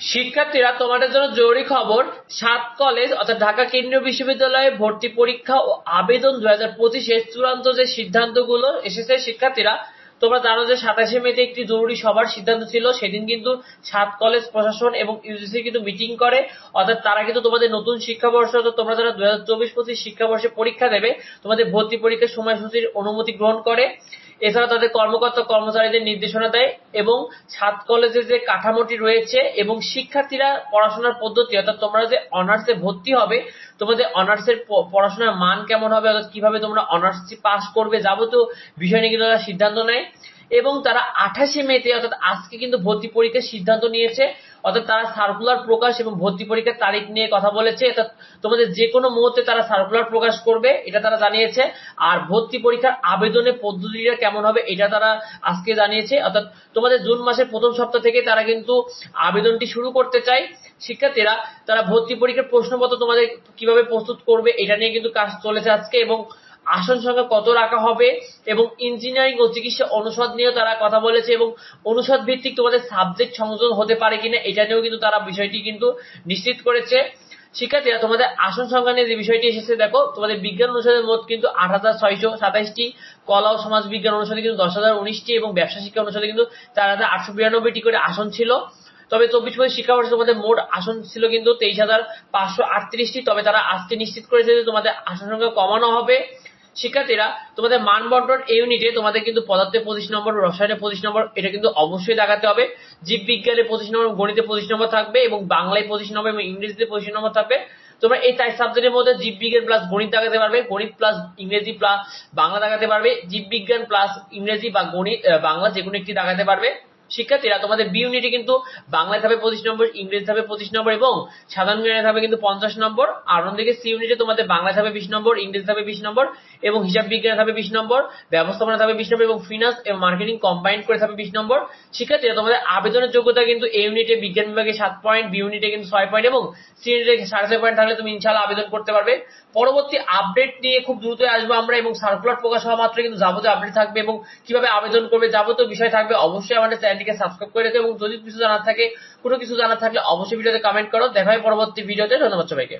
শিক্ষার্থীরা তোমাদের জন্য জরুরি খবর, সাত কলেজ অর্থাৎ ঢাকা কেন্দ্রীয় বিশ্ববিদ্যালয়ে ভর্তি পরীক্ষা ও আবেদন দুই হাজার পঁচিশের চূড়ান্ত যে সিদ্ধান্তগুলো এসেছে শিক্ষার্থীরা, তোমরা জানো যে সাতাশে মেতে একটি জরুরি সভার সিদ্ধান্ত ছিল, সেদিন কিন্তু সাত কলেজ প্রশাসন এবং ইউজিসি কিন্তু মিটিং করে। অর্থাৎ তারা কিন্তু তোমাদের নতুন শিক্ষাবর্ষ, অর্থাৎ তোমরা যারা দুই হাজার চব্বিশ পঁচিশ শিক্ষাবর্ষে পরীক্ষা দেবে, তোমাদের ভর্তি পরীক্ষার সময়সূচির অনুমতি গ্রহণ করে। এছাড়া তাদের কর্মকর্তা কর্মচারীদের নির্দেশনা দেয় এবং সাত কলেজে যে কাঠামোটি রয়েছে এবং শিক্ষার্থীরা পড়াশোনার পদ্ধতি, অর্থাৎ তোমরা যে অনার্সে ভর্তি হবে, তোমাদের অনার্সের পড়াশোনার মান কেমন হবে, অর্থাৎ কীভাবে তোমরা অনার্স পাস করবে যাবতীয় বিষয় নিয়ে কিন্তু তারা সিদ্ধান্ত নেয়। এবং তারা আঠাশে মেতে অর্থাৎ আজকে কিন্তু ভর্তি পরীক্ষার সিদ্ধান্ত নিয়েছে, অর্থাৎ তারা সার্কুলার প্রকাশ এবং ভর্তি পরীক্ষার তারিখ নিয়ে কথা বলেছে, অর্থাৎ তোমাদের যে কোনো মুহূর্তে তারা সার্কুলার প্রকাশ করবে, এটা তারা জানিয়েছে, আর ভর্তি পরীক্ষার আবেদনের পদ্ধতিটা কেমন হবে, এটা তারা আজকে জানিয়েছে, অর্থাৎ তোমাদের জুন মাসের প্রথম সপ্তাহ থেকে তারা কিন্তু আবেদনটি শুরু করতে চায়, শিক্ষার্থীরা, তারা ভর্তি পরীক্ষার প্রশ্নপত্র তোমাদের কীভাবে প্রস্তুত করবে, এটা নিয়ে কিন্তু কাজ চলেছে আজকে, এবং আসন সংখ্যা কত রাখা হবে এবং ইঞ্জিনিয়ারিং ও চিকিৎসা অনুষদ নিয়েও তারা কথা বলেছে এবং অনুষদ ভিত্তিক তোমাদের সাবজেক্ট সংযোজন হতে পারে কিনা এটা নিয়েও কিন্তু তারা বিষয়টি কিন্তু নিশ্চিত করেছে। শিক্ষার্থীরা, তোমাদের আসন সংখ্যা নিয়ে যে বিষয়টি এসেছে, দেখো, তোমাদের বিজ্ঞান অনুষদের মোট কিন্তু আট হাজার ছয়শো সাতাইশটি, কলা ও সমাজ বিজ্ঞান অনুষদে কিন্তু দশ হাজার উনিশটি এবং ব্যবসা শিক্ষা অনুষদে কিন্তু চার হাজার আটশো বিরানব্বইটি করে আসন ছিল। তবে চব্বিশ পঁচিশ শিক্ষাবর্ষে তোমাদের মোট আসন ছিল কিন্তু তেইশ হাজার পাঁচশো আটত্রিশটি। তবে তারা আজকে নিশ্চিত করেছে যে তোমাদের আসন সংখ্যা কমানো হবে। শিক্ষার্থীরা, তোমাদের মান বন্টন ইউনিটে তোমাদের কিন্তু পদার্থে পঁচিশ নম্বর রসায়নে পঁচিশ নম্বর, এটা কিন্তু অবশ্যই দেখাতে হবে। জীববিজ্ঞানে পঁচিশ নম্বর গণিতে পঁচিশ নম্বর থাকবে এবং বাংলায় পঁচিশ নম্বর এবং ইংরেজিতে পঁচিশ নম্বর থাকবে। তোমরা এই চার সাবজেক্টের মধ্যে জীববিজ্ঞান প্লাস গণিত দেখাতে পারবে, গণিত প্লাস ইংরেজি প্লাস বাংলা দেখাতে পারবে, জীববিজ্ঞান প্লাস ইংরেজি বা গণিত বাংলা যে কোনো একটি দেখাতে পারবে। শিক্ষার্থীরা, তোমাদের বি ইউনিটে কিন্তু বাংলায় থাকবে পঁচিশ নম্বর, ইংরেজি থাকবে পঁচিশ নম্বর এবং সাধারণ জ্ঞানে থাকবে কিন্তু পঞ্চাশ নম্বর। আর অন্যদিকে সি ইউনিটে তোমাদের বাংলায় থাকবে বিশ নম্বর, ইংরেজি থাকবে বিশ নম্বর এবং হিসাব বিজ্ঞানে থাকবে বিশ নম্বর, ব্যবস্থাপনা থাকবে বিশ নম্বর এবং ফিনান্স এবং মার্কেটিং কম্বাইন করে থাকবে বিশ নম্বর। শিক্ষার্থীরা, তোমাদের আবেদনের যোগ্যতা কিন্তু এ ইউনিটে বিজ্ঞান বিভাগে সাত পয়েন্ট বি ইউনিটে কিন্তু ছয় পয়েন্ট এবং সি ইউনিটে সাড়ে ছয় পয়েন্ট থাকলে তুমি ইনশাল্লাহ আবেদন করতে পারবে। পরবর্তী আপডেট নিয়ে খুব দ্রুতই আসব আমরা এবং সার্কুলার প্রকাশ হওয়া মাত্র কিন্তু যাবতীয় আপডেট থাকবে এবং কীভাবে আবেদন করবে যাবতীয় বিষয় থাকবে অবশ্যই আমাদের চ্যানেলটিকে সাবস্ক্রাইব করে রেখো এবং যদি কিছু জানার থাকে, কোনো কিছু জানার থাকলে অবশ্যই ভিডিওতে কমেন্ট করো। দেখা হয় পরবর্তী ভিডিওতে। ধন্যবাদ সবাইকে।